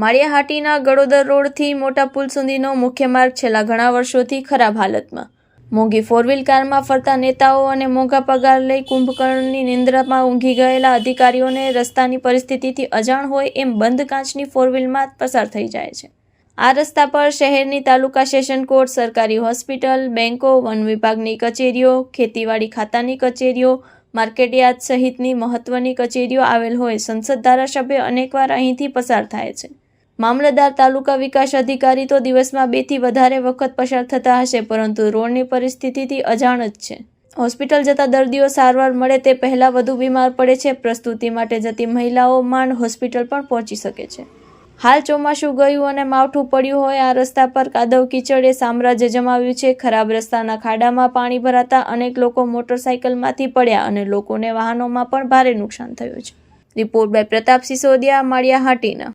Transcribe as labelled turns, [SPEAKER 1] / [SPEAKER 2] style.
[SPEAKER 1] માળિયાહાટીના ગળોદર રોડથી મોટા પુલ સુધીનો મુખ્ય માર્ગ છેલ્લા ઘણા વર્ષોથી ખરાબ હાલતમાં. મોંઘી ફોરવ્હીલ કારમાં ફરતા નેતાઓ અને મોંઘા પગાર લઈ કુંભકર્ણની નિંદ્રામાં ઊંઘી ગયેલા અધિકારીઓને રસ્તાની પરિસ્થિતિથી અજાણ હોય એમ બંધ કાચની ફોરવ્હીલમાં પસાર થઈ જાય છે. આ રસ્તા પર શહેરની તાલુકા સેશન કોર્ટ સરકારી હોસ્પિટલ બેન્કો વન વિભાગની કચેરીઓ, ખેતીવાડી ખાતાની કચેરીઓ, માર્કેટયાર્ડ સહિતની મહત્વની કચેરીઓ આવેલ હોય સંસદ ધારાસભ્ય અનેકવાર અહીંથી પસાર થાય છે. મામલતદાર તાલુકા વિકાસ અધિકારી તો દિવસમાં બેથી વધારે વખત પસાર થતા હશે, પરંતુ રોડની પરિસ્થિતિથી અજાણ જ છે. હોસ્પિટલ જતા દર્દીઓ સારવાર મળે તે પહેલાં વધુ બીમાર પડે છે. પ્રસ્તુતિ માટે જતી મહિલાઓ માંડ હોસ્પિટલ પણ પહોંચી શકે છે. હાલ ચોમાસું ગયું અને માવઠું પડ્યું હોય, આ રસ્તા પર કાદવ કીચડે સામ્રાજ્ય જમાવ્યું છે. ખરાબ રસ્તાના ખાડામાં પાણી ભરાતા અનેક લોકો મોટરસાયકલમાંથી પડ્યા અને લોકોને વાહનોમાં પણ ભારે નુકસાન થયું છે. Report by Pratap Sisodiya, Maliya Hatina.